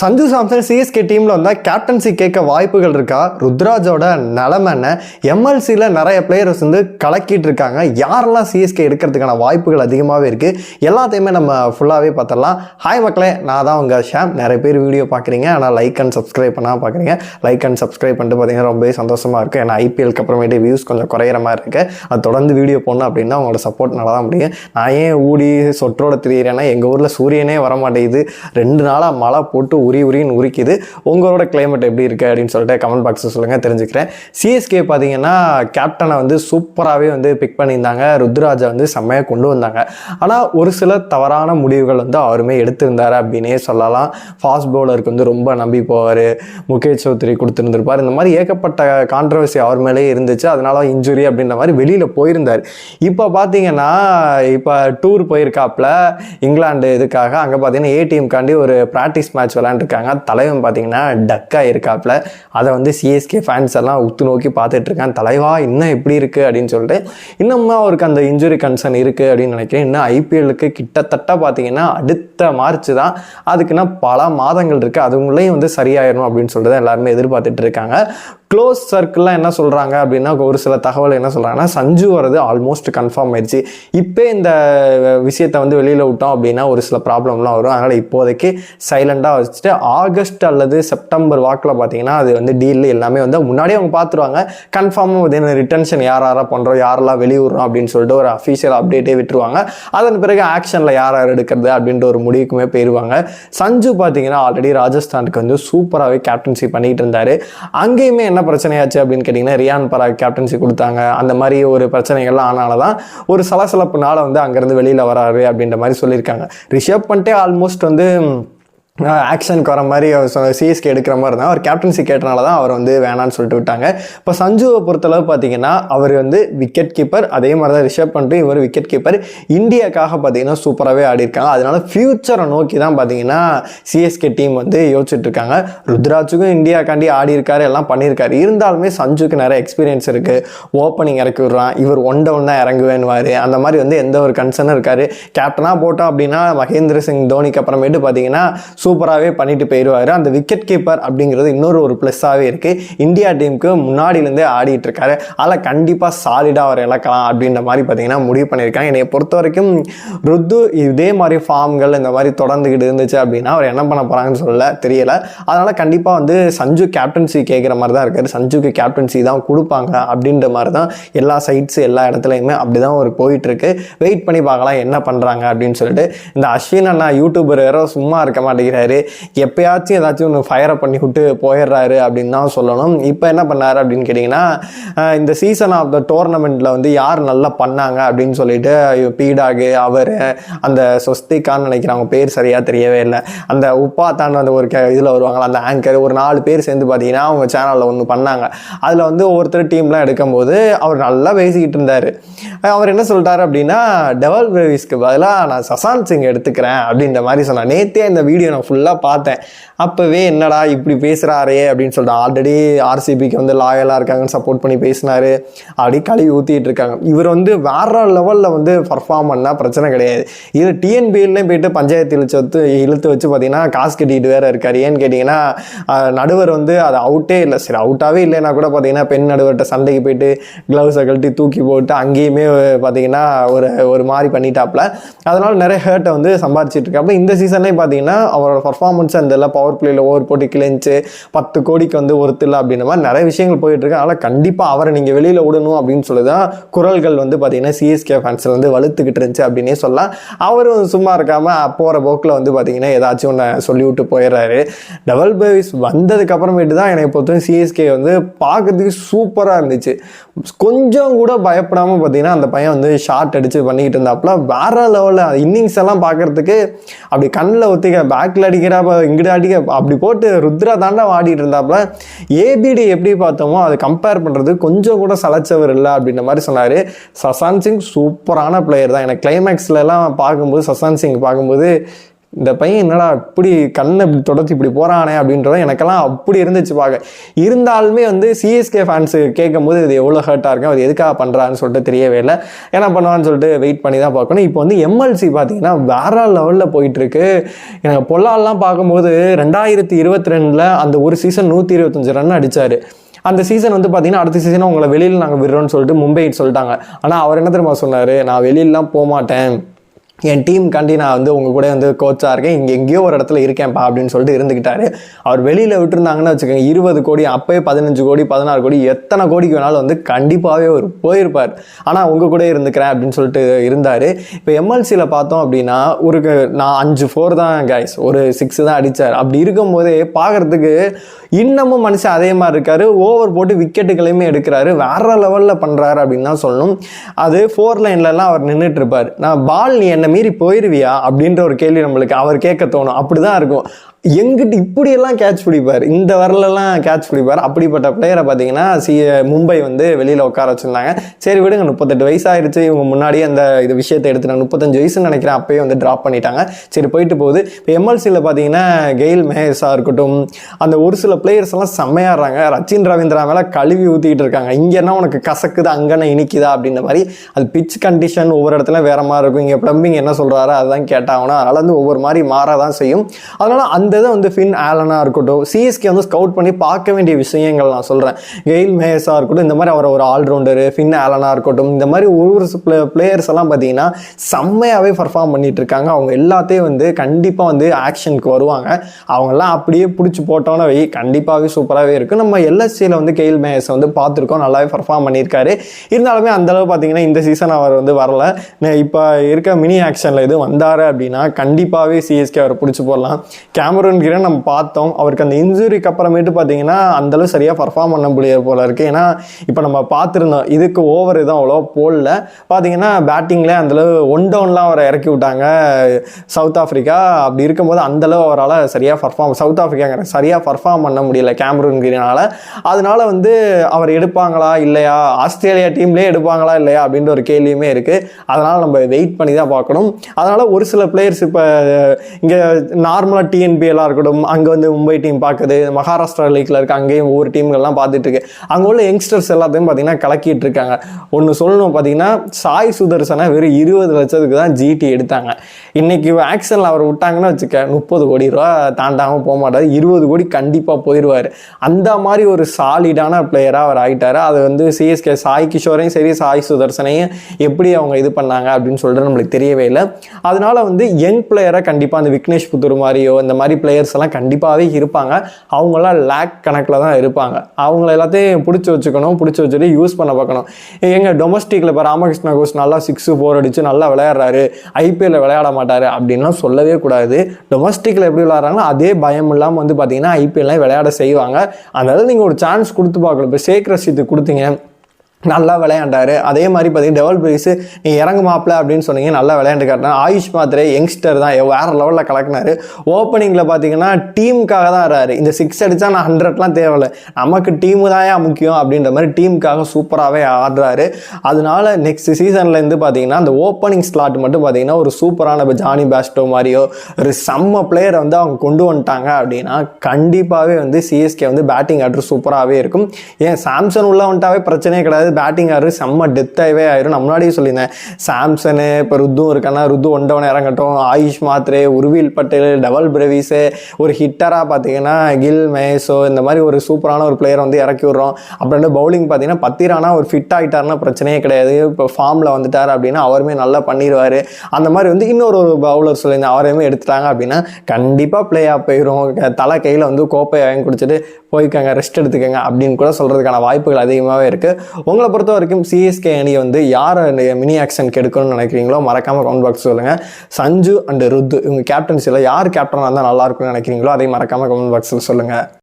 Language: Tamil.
சஞ்சு சாம்சன் சிஎஸ்கே டீமில் வந்தால் கேப்டன்சி கேட்க வாய்ப்புகள் இருக்கா? ருத்ராஜோட நிலைமை என்ன? எம்எல்சியில் நிறைய பிளேயர்ஸ் வந்து கலக்கிட்டு இருக்காங்க. யாரெல்லாம் சிஎஸ்கே எடுக்கிறதுக்கான வாய்ப்புகள் அதிகமாகவே இருக்குது எல்லாத்தையுமே நம்ம ஃபுல்லாகவே பார்த்துடலாம். ஹாய் மக்களே நான் தான் உங்கள் ஷாம். நிறைய பேர் வீடியோ பார்க்குறீங்க. ஆனால் லைக் அண்ட் சப்ஸ்கிரைப் பண்ணால் பார்க்குறீங்க. லைக் அண்ட் சப்ஸ்கிரைப் பண்ணிட்டு பார்த்தீங்கன்னா ரொம்பவே சந்தோஷமாக இருக்குது ஏன்னா ஐபிஎல்க்கு அப்புறமேட்டு வியூஸ் கொஞ்சம் குறையிற மாதிரி இருக்குது அது தொடர்ந்து வீடியோ போடணும் அப்படின்னா உங்களோட சப்போர்ட் நல்லா தான் முடியும். நான் ஏன் ஊடி சொற்றோட திரியிறேன்னா எங்கள் ஊரில் சூரியனே வர மாட்டேங்குது ரெண்டு நாளாக மழை போட்டு உரி உரின்னு உரிக்குது. உங்களோட கிளைமேட் எப்படி இருக்குது அப்படின்னு சொல்லிட்டு கமெண்ட் பாக்ஸில் சொல்லுங்கள் தெரிஞ்சுக்கிறேன். சிஎஸ்கே பார்த்தீங்கன்னா கேப்டனை வந்து சூப்பராகவே வந்து பிக் பண்ணியிருந்தாங்க. ருத்ராஜை வந்து செம்மையாக கொண்டு வந்தாங்க. ஆனால் ஒரு சில தவறான முடிவுகள் வந்து அவருமே எடுத்திருந்தார் அப்படின்னே சொல்லலாம். ஃபாஸ்ட் பவுலருக்கு வந்து ரொம்ப நம்பி போவார். முகேஷ் சௌத்ரி கொடுத்துருந்துருப்பார். இந்த மாதிரி ஏகப்பட்ட கான்ட்ரவர்சி அவர் மேலேயே இருந்துச்சு. அதனால இன்ஜுரி அப்படின்ற மாதிரி வெளியில் போயிருந்தார். இப்போ பார்த்தீங்கன்னா இப்போ டூர் போயிருக்காப்புல. இங்கிலாந்து இதுக்காக அங்கே பார்த்தீங்கன்னா ஏடிஎம்காண்டி ஒரு ப்ராக்டிஸ் மேட்ச் இருக்காங்க. தலைவன் பார்த்தீங்கன்னா டக்காக இருக்காப்புல அதை வந்து சிஎஸ்கே ஃபேன்ஸ் எல்லாம் உத்து நோக்கி பார்த்துட்டு இருக்கான் தலைவா இன்னும் எப்படி இருக்குது அப்படின்னு சொல்லிட்டு இன்னமும் அவருக்கு அந்த இன்ஜுரி கன்சர்ன் இருக்குது அப்படின்னு நினைக்கிறேன். இன்னும் ஐபிஎல்லுக்கு கிட்டத்தட்ட பார்த்தீங்கன்னா அடுத்த மார்ச் தான் அதுக்குன்னா பல மாதங்கள் இருக்குது அதுங்களையும் வந்து சரியாயிடும் அப்படின்னு சொல்லிட்டு தான் எல்லாருமே எதிர்பார்த்துட்டு இருக்காங்க. க்ளோஸ் சர்க்கிள்லாம் என்ன சொல்கிறாங்க அப்படின்னா ஒரு சில தகவல் என்ன சொல்கிறாங்கன்னா சஞ்சு வரது ஆல்மோஸ்ட் கன்ஃபார்ம் ஆயிடுச்சு. இப்போ இந்த விஷயத்தை வந்து வெளியில் விட்டோம் அப்படின்னா ஒரு சில ப்ராப்ளம்லாம் வரும். அதனால் இப்போதைக்கு சைலண்டாக வச்சுட்டு ஆகஸ்ட் அல்லது செப்டம்பர் வாக்கில் பார்த்தீங்கன்னா அது வந்து டீல் எல்லாமே வந்து முன்னாடியே அவங்க பார்த்துருவாங்க கன்ஃபார்மாக வந்து ரிட்டன்ஷன் யார் யாராக பண்ணுறோம் யாரெல்லாம் வெளியூடுறோம் அப்படின்னு சொல்லிட்டு ஒரு அஃபீஷியல் அப்டேட்டே விட்டுருவாங்க. அதன் பிறகு ஆக்ஷனில் யார் யார் எடுக்கிறது அப்படின்ற ஒரு முடிவுக்குமே போயிடுவாங்க சஞ்சு பார்த்தீங்கன்னா ஆல்ரெடி ராஜஸ்தானுக்கு வந்து சூப்பராகவே கேப்டன்சி பண்ணிகிட்டு இருந்தார். அங்கேயுமே என்ன பிரச்சனையாச்சு அப்படின்னு கேட்டிங்கன்னா ரியான் பராக் கேப்டன்சி கொடுத்தாங்க. அந்த மாதிரி ஒரு பிரச்சனைகள்லாம் ஆனால தான் ஒரு சலசலப்புனால வந்து அங்கேருந்து வெளியில் வராரு அப்படின்ற மாதிரி சொல்லியிருக்காங்க. ரிஷப் பண்ணிட்டே ஆல்மோஸ்ட் வந்து ஆக்ஷனுக்கு வர மாதிரி அவர் சிஎஸ்கே எடுக்கிற மாதிரி தான் அவர் கேப்டன்சி கேட்டனால தான் அவர் வந்து வேணான்னு சொல்லிட்டு விட்டாங்க. இப்போ சஞ்சுவை பொறுத்தளவு பார்த்தீங்கன்னா அவர் வந்து விக்கெட் கீப்பர் அதே மாதிரி தான் ரிஷப் பண்ணிட்டு இவர் விக்கெட் கீப்பர் இந்தியாக்காக பார்த்தீங்கன்னா சூப்பராகவே ஆடி இருக்காங்க அதனால ஃப்யூச்சரை நோக்கி தான் பார்த்தீங்கன்னா சிஎஸ்கே டீம் வந்து யோசிச்சுட்டு இருக்காங்க. ருத்ராஜுக்கும் இந்தியாக்காண்டி ஆடி இருக்காரு எல்லாம் பண்ணியிருக்காரு. இருந்தாலுமே சஞ்சுக்கு நிறைய எக்ஸ்பீரியன்ஸ் இருக்குது ஓப்பனிங் இறக்கி விடுறான். இவர் ஒன் டவுன் தான் இறங்குவேன்வார் அந்த மாதிரி வந்து எந்த ஒரு கன்சர்னும் இருக்காரு கேப்டனாக போட்டோம் அப்படின்னா மகேந்திர சிங் தோனிக்கு அப்புறமேட்டு பார்த்தீங்கன்னா சூப்பராகவே பண்ணிட்டு போயிடுவார். அந்த விக்கெட் கீப்பர் அப்படிங்கிறது இன்னொரு ஒரு ப்ளஸ்ஸாகவே இருக்குது இந்தியா டீமுக்கு முன்னாடியிலேருந்தே ஆடிட்டு இருக்காரு அதில் கண்டிப்பாக சாலிடாக அவர் இழக்கலாம் அப்படின்ற மாதிரி பார்த்தீங்கன்னா முடிவு பண்ணியிருக்காங்க. என்னை பொறுத்த வரைக்கும் ருத்து இதே மாதிரி ஃபார்ம்கள் இந்த மாதிரி தொடர்ந்துக்கிட்டு இருந்துச்சு அப்படின்னா அவர் என்ன பண்ண போகிறாங்கன்னு சொல்ல தெரியல. அதனால் கண்டிப்பாக வந்து சஞ்சு கேப்டன்சி கேட்குற மாதிரி தான் இருக்காரு. சஞ்சுக்கு கேப்டன்சி தான் கொடுப்பாங்க அப்படின்ற மாதிரி தான் எல்லா சைட்ஸ் எல்லா இடத்துலையுமே அப்படி தான் ஒரு போயிட்டுருக்கு. வெயிட் பண்ணி பார்க்கலாம் என்ன பண்ணுறாங்க அப்படின்னு சொல்லிட்டு. இந்த அஸ்வின் அண்ணா யூடியூபர் வேற சும்மா இருக்க மாட்டேங்கிறார். எப்பயாச்சும் ஏதாச்சும் ஒன்று ஃபயரை பண்ணி விட்டு போயிடுறாரு அப்படின்னு தான் சொல்லணும். இப்போ என்ன பண்ணாரு அப்படின்னு கேட்டிங்கன்னா இந்த சீசன் ஆஃப் த டோர்னமெண்ட்டில் வந்து யார் நல்லா பண்ணாங்க அப்படின்னு சொல்லிட்டு பீடாகு அவர் அந்த சொஸ்திகான்னு நினைக்கிறேன் அவங்க பேர் சரியாக தெரியவே இல்லை. அந்த உப்பாத்தான் அந்த ஒரு இதில் வருவாங்களா அந்த ஆங்கர் ஒரு நாலு பேர் சேர்ந்து பார்த்தீங்கன்னா அவங்க சேனலில் ஒன்று பண்ணாங்க. அதில் வந்து ஒருத்தர் டீம்லாம் எடுக்கும்போது அவர் நல்லா பேசிக்கிட்டு இருந்தார். அவர் என்ன சொல்லிட்டாரு அப்படின்னா டெவல் பிரேவிஸ்க்கு பதிலாக நான் சசாந்த் சிங் எடுத்துக்கிறேன் அப்படின்ற மாதிரி சொன்னார். நேற்றே இந்த வீடியோ நான் ஃபுல்லாக பார்த்தேன். அப்போவே என்னடா இப்படி பேசுகிறாரே அப்படின்னு சொல்லிட்டு ஆல்ரெடி ஆர்சிபிக்கு வந்து லாயலாக இருக்காங்கன்னு சப்போர்ட் பண்ணி பேசினாரு. அப்படி கழுவி ஊற்றிட்டு இருக்காங்க. இவர் வந்து வேற லெவலில் வந்து பர்ஃபார்ம் பண்ணால் பிரச்சனை கிடையாது. இது டிஎன்பிஎல்லையும் போயிட்டு பஞ்சாயத்து இழுத்து இழுத்து வச்சு பார்த்தீங்கன்னா காசு கட்டிட்டு வேறு இருக்கார். ஏன்னு கேட்டிங்கன்னா நடுவர் வந்து அது அவுட்டே இல்லை. சரி அவுட்டாகவே இல்லைன்னா கூட பார்த்தீங்கன்னா பெண் நடுவர்கிட்ட சண்டைக்கு போயிட்டு க்ளவுஸை கழட்டி தூக்கி போட்டு அங்கேயுமே பார்த்தீங்கன்னா ஒரு ஒரு மாதிரி பண்ணிட்டாப்ல. அதனால் நிறைய ஹேர்ட்டை வந்து சம்பாதிச்சிட்டு இருக்காப்ல இந்த சீசன்லேயும் பார்த்தீங்கன்னா அவர் அவரோட பர்ஃபார்மன்ஸ் அந்த எல்லாம் பவர் பிளேயில் ஓவர் போட்டு கிழிஞ்சு பத்து கோடிக்கு வந்து ஒருத்தில் அப்படின்ற மாதிரி நிறைய விஷயங்கள் போயிட்டு இருக்கு. அதனால் கண்டிப்பாக அவரை நீங்கள் வெளியில் விடணும் அப்படின்னு சொல்லி தான் குரல்கள் வந்து பார்த்தீங்கன்னா சிஎஸ்கே ஃபேன்ஸில் வந்து வலுத்துக்கிட்டு இருந்துச்சு அப்படின்னே சொல்லலாம். அவரும் சும்மா இருக்காமல் போகிற போக்கில் வந்து பார்த்தீங்கன்னா ஏதாச்சும் ஒன்று சொல்லி விட்டு போயிடுறாரு. டபுள் பேஸ் வந்ததுக்கு அப்புறமேட்டு தான் எனக்கு பொறுத்தவரை சிஎஸ்கே வந்து பார்க்கறதுக்கு சூப்பராக இருந்துச்சு. கொஞ்சம் கூட பயப்படாமல் பார்த்தீங்கன்னா அந்த பையன் வந்து ஷார்ட் அடித்து பண்ணிக்கிட்டு இருந்தாப்புல வேற லெவலில் இன்னிங்ஸ் எல்லாம் பார்க்கறதுக்கு அப்படி கண்ணில் ஒத்திக்க பேக்கில் அடிக்கிறப்ப இங்கிட்ட அடிக்க அப்படி போட்டு ருத்ரா தாண்டா ஆடிட்டு இருந்தாப்ப ஏபிடி எப்படி பார்த்தோமோ அதை கம்பேர் பண்ணுறது கொஞ்சம் கூட சலைச்சவர் இல்லை அப்படின்ற மாதிரி சொன்னார். சசாந்த் சிங் சூப்பரான பிளேயர் தான். எனக்கு கிளைமேக்ஸ்லலாம் பார்க்கும்போது சசாந்த் சிங் பார்க்கும்போது இந்த பையன் என்னடா இப்படி கண்ணை இப்படி தொடர்ச்சி இப்படி போகிறானே அப்படின்றத எனக்கெல்லாம் அப்படி இருந்துச்சு பார்க்க. இருந்தாலுமே வந்து சிஎஸ்கே ஃபேன்ஸு கேட்கும் போது இது எவ்வளோ ஹர்ட்டாக இருக்கும் அது எதுக்காக பண்ணுறான்னு சொல்லிட்டு தெரியவே இல்லை. என்ன பண்ணுவான்னு சொல்லிட்டு வெயிட் பண்ணி தான் பார்க்கணும். இப்போ வந்து எம்எல்சி பார்த்தீங்கன்னா வேற லெவலில் போயிட்டுருக்கு. எனக்கு பொல்லாலாம் பார்க்கும்போது ரெண்டாயிரத்தி இருபத்தி ரெண்டில் அந்த ஒரு சீசன் நூற்றி இருபத்தஞ்சி ரன் அடித்தார் அந்த சீசன் வந்து பார்த்தீங்கன்னா அடுத்த சீசனை உங்களை வெளியில் நாங்கள் விடுறோம்னு சொல்லிட்டு மும்பை சொல்லிட்டாங்க. ஆனால் அவர் என்ன தெரியுமா சொன்னார்? நான் வெளியிலலாம் போக மாட்டேன் என் டீமுக்காண்டி நான் வந்து உங்கள் கூட வந்து கோச்சாக இருக்கேன். இங்கே எங்கேயோ ஒரு இடத்துல இருக்கேன்ப்பா அப்படின்னு சொல்லிட்டு இருந்துக்கிட்டாரு அவர் வெளியில் விட்டுருந்தாங்கன்னு வச்சுக்கோங்க இருபது கோடி அப்போயே பதினஞ்சு கோடி பதினாறு கோடி எத்தனை கோடிக்கு வேணாலும் வந்து கண்டிப்பாகவே ஒரு போயிருப்பார். ஆனால் உங்கள் கூட இருந்துக்கிறேன் அப்படின்னு சொல்லிட்டு இருந்தார். இப்போ எம்எல்சியில் பார்த்தோம் அப்படின்னா ஒரு நான் அஞ்சு ஃபோர் தான் கைஸ் ஒரு சிக்ஸ் தான் அடித்தார் அப்படி இருக்கும்போதே பார்க்குறதுக்கு இன்னமும் மனுஷன் அதே மாதிரி இருக்காரு. ஓவர் போட்டு விக்கெட்டுகளையுமே எடுக்கிறாரு. வேற லெவலில் பண்ணுறாரு அப்படின்னு தான் சொல்லணும். அது ஃபோர் லைன்லலாம் அவர் நின்றுட்டு இருப்பார். நான் பால் நீ என்னை மீறி போயிருவியா அப்படின்ற ஒரு கேள்வி நம்மளுக்கு அவர் கேட்க தோணும். அப்படிதான் இருக்கும். எங்கிட்ட இப்படியெல்லாம் கேட்ச் பிடிப்பார்? இந்த வரலெல்லாம் கேட்ச் பிடிப்பார்? அப்படிப்பட்ட பிளேயரை பார்த்தீங்கன்னா சி மும்பை வந்து வெளியில் உட்கார வச்சுருந்தாங்க. சரி விடுங்க முப்பத்தெட்டு வயசு ஆயிடுச்சு இவங்க முன்னாடியே அந்த இது விஷயத்தை எடுத்துட்டாங்க முப்பத்தஞ்சு வயசுன்னு நினைக்கிறேன். அப்பயே வந்து ட்ராப் பண்ணிட்டாங்க. சரி போயிட்டு போகுது. இப்போ எம்எல்சியில் பார்த்தீங்கன்னா கெயில் மகேஷாக இருக்கட்டும் அந்த ஒரு சில பிளேயர்ஸ் எல்லாம் செம்மையாடுறாங்க. ரச்சின் ரவீந்திரா மேலே கழுவி ஊற்றிக்கிட்டு இருக்காங்க. இங்கேனா உனக்கு கசக்குது? அங்கேனா இனிக்குதா? அப்படின்ற மாதிரி அது பிச் கண்டிஷன் ஒவ்வொரு இடத்துல வேற மாதிரி இருக்கும். இங்கே ப்ளம்பிங் என்ன சொல்கிறாரோ அதுதான் கேட்டாங்கன்னா அதனால வந்து ஒவ்வொரு மாதிரி மாற தான் செய்யும். அதனால் அந்த இதை வந்து ஃபின் ஆலனாக இருக்கட்டும் சிஎஸ்கே வந்து ஸ்கவுட் பண்ணி பார்க்க வேண்டிய விஷயங்கள் நான் சொல்கிறேன் கெயில் மேயஸாக இருக்கட்டும் இந்த மாதிரி அவர் ஒரு ஆல்ரவுண்டரு ஃபின் ஆலனாக இருக்கட்டும் இந்த மாதிரி ஒவ்வொரு பிளேயர்ஸ் எல்லாம் பார்த்தீங்கன்னா செம்மையாகவே பர்ஃபார்ம் பண்ணிட்டு இருக்காங்க. அவங்க எல்லாத்தையும் வந்து கண்டிப்பாக வந்து ஆக்ஷனுக்கு வருவாங்க. அவங்கெல்லாம் அப்படியே பிடிச்சி போட்டோன்னே வை கண்டிப்பாகவே சூப்பராகவே இருக்கும் நம்ம எல்எஸ்சியில் வந்து கெயில் மேயஸை வந்து பார்த்துருக்கோம் நல்லாவே பர்ஃபார்ம் பண்ணியிருக்காரு. இருந்தாலுமே அந்தளவு பார்த்தீங்கன்னா இந்த சீசன் அவர் வந்து வரல. இப்போ இருக்க மினி ஆக்ஷனில் இது வந்தார் அப்படின்னா கண்டிப்பாகவே சிஎஸ்கே அவர் பிடிச்சி போடலாம். கேமரா கேமரன் கிரன் நம்ம பார்த்தோம். அவருக்கு அந்த இன்ஜுரிக்கு அப்புறமேட்டு பார்த்தீங்கன்னா அந்தளவு சரியாக பர்ஃபார்ம் பண்ண முடியாது போல இருக்குது ஏன்னா இப்போ நம்ம பார்த்துருந்தோம். இதுக்கு ஓவர் எதுவும் அவ்வளோ போடல. பார்த்தீங்கன்னா பேட்டிங்கில் அந்தளவு ஒன் டவுன்லாம் அவரை இறக்கி விட்டாங்க. சவுத் ஆஃப்ரிக்கா அப்படி இருக்கும்போது அந்தளவு அவரால் சரியாக பர்ஃபார்ம் சவுத் ஆஃப்ரிக்காங்கிற சரியாக பர்ஃபார்ம் பண்ண முடியல கேமரூன் கிரீனால் அதனால வந்து அவர் எடுப்பாங்களா இல்லையா? ஆஸ்திரேலியா டீம்லேயே எடுப்பாங்களா இல்லையா? அப்படின்ற ஒரு கேள்வியுமே இருக்குது அதனால் நம்ம வெயிட் பண்ணி தான் பார்க்கணும். அதனால் ஒரு சில பிளேயர்ஸ் இப்போ இங்கே நார்மலாக டிஎன்பி எல்லாம் இருக்கட்டும் அங்கே வந்து மும்பை டீம் பார்க்குது மகாராஷ்டிரா லீக்கில் இருக்க அங்கேயும் ஒவ்வொரு டீம்கள்லாம் பார்த்துட்டு இருக்கு. அங்கே உள்ள யங்ஸ்டர்ஸ் எல்லாத்தையும் பார்த்தீங்கன்னா கலக்கிட்டு இருக்காங்க. ஒன்று சொல்லணும் பார்த்தீங்கன்னா சாய் சுதர்சனை வெறும் இருபது லட்சத்துக்கு தான் ஜிடி எடுத்தாங்க. இன்னைக்கு ஆக்ஷனில் அவர் விட்டாங்கன்னு வச்சுக்க முப்பது கோடி ரூபா தாண்டாமல் போக மாட்டார். இருபது கோடி கண்டிப்பாக போயிடுவார் அந்த மாதிரி ஒரு சாலிடான பிளேயராக அவர் ஆகிட்டார் அது வந்து சிஎஸ்கே சாய் கிஷோரையும் சரி சாய் சுதர்சனையும் எப்படி அவங்க இது பண்ணாங்க அப்படின்னு சொல்லிட்டு நம்மளுக்கு தெரியவே இல்லை. அதனால வந்து யங் பிளேயரை கண்டிப்பாக அந்த விக்னேஷ் புத்தூர் மாதிரியோ இந்த மாதிரி பிளேயர்ஸ் எல்லாம் கண்டிப்பாகவே இருப்பாங்க. அவங்களாம் லேக் கணக்கில் தான் இருப்பாங்க. அவங்கள எல்லாத்தையும் பிடிச்சி வச்சுக்கணும் பிடிச்சி வச்சுட்டு யூஸ் பண்ண பார்க்கணும். எங்கள் டொமஸ்டிக்கில் இப்போ ராமகிருஷ்ண கோஷ் நல்லா சிக்ஸு ஃபோர் அடித்து நல்லா விளையாடுறாரு. ஐபிஎல்ல விளையாட மாட்டார் அப்படின்லாம் சொல்லவே கூடாது. டொமஸ்டிக்கில் எப்படி விளையாடுறாங்களோ அதே பயம் இல்லாமல் வந்து பார்த்தீங்கன்னா ஐபிஎல்லாம் விளையாட செய்வாங்க. அதனால் நீங்கள் ஒரு சான்ஸ் கொடுத்து பார்க்கணும். இப்போ சேக் ரஷீது கொடுத்தீங்க. நல்லா விளையாண்டாரு. அதே மாதிரி பார்த்தீங்கன்னா டெவல் பிரைஸ் நீ இறங்கு மாப்பிள அப்படின்னு சொன்னீங்க நல்லா விளையாண்டு காட்டினா ஆயுஷ் மாத்திரே யங்ஸ்டர் தான் வேற லெவலில் கலக்குனாரு. ஓப்பனிங்கில் பார்த்தீங்கன்னா டீமுக்காக தான் வராரு இந்த சிக்ஸ் அடித்தா நான் ஹண்ட்ரட்லாம் தேவையில்லை. நமக்கு டீமு தான் முக்கியம் அப்படின்ற மாதிரி டீமுக்காக சூப்பராகவே ஆடுறாரு. அதனால நெக்ஸ்ட் சீசன்லேருந்து பார்த்தீங்கன்னா அந்த ஓப்பனிங் ஸ்லாட் மட்டும் பார்த்தீங்கன்னா ஒரு சூப்பரான இப்போ ஜானி பேஸ்டோ மாதிரியோ ஒரு செம்ம பிளேயரை வந்து அவங்க கொண்டு வந்துட்டாங்க அப்படின்னா கண்டிப்பாகவே வந்து சிஎஸ்கே வந்து பேட்டிங் ஆர்டர் சூப்பராகவே இருக்கும். ஏன் சாம்சங் உள்ள வந்துட்டாவே பிரச்சனையே கிடையாது. பேட்டிங் ஆறு செம்ம டெத்தாகவே ஆயிரும். நான் முன்னாடியே சொல்லியிருந்தேன் சாம்சனு இப்போ ருத்தும் இருக்கானா ருத்து ஒன்றவன் இறங்கட்டும். ஆயுஷ் மாத்ரே உருவில் பட்டேல் டபுள் பிரவிஸு ஒரு ஹிட்டராக பார்த்தீங்கன்னா கில் மேசோ இந்த மாதிரி ஒரு சூப்பரான ஒரு பிளேயரை வந்து இறக்கி விட்றோம். அப்புறம் பவுலிங் பார்த்தீங்கன்னா பத்திரானா ஒரு ஃபிட் ஆகிட்டார்னா பிரச்சனையே கிடையாது. இப்போ ஃபார்மில் வந்துட்டார் அப்படின்னா அவருமே நல்லா பண்ணிடுவார் அந்த மாதிரி வந்து இன்னொரு ஒரு பவுலர் சொல்லியிருந்தேன் அவரையுமே எடுத்துட்டாங்க அப்படின்னா கண்டிப்பாக பிளே ஆஃப் போயிடும் தலை கையில் வந்து கோப்பையை வாங்கி குடிச்சிட்டு போய்க்கங்க ரெஸ்ட் எடுத்துக்கங்க அப்படின்னு கூட சொல்கிறதுக்கான வாய்ப்புகள் அதிகமாகவே இருக்குது உங்கள் பொறுத்த வரைக்கும் சிஎஸ்கே அணியை வந்து யார் மினி ஆக்ஷன் கெடுக்கணும்னு நினைக்கிறீங்களோ மறக்காமல் கவுண்ட் பாக்ஸ் சொல்லுங்கள் சஞ்சு அண்ட் ருத்து இவங்க கேப்டன்சியில் யார் கேப்டனாக இருந்தால் நல்லா இருக்கும்னு நினைக்கிறீங்களோ அதை மறக்காமல் கவுண்ட் பாக்ஸில் சொல்லுங்கள்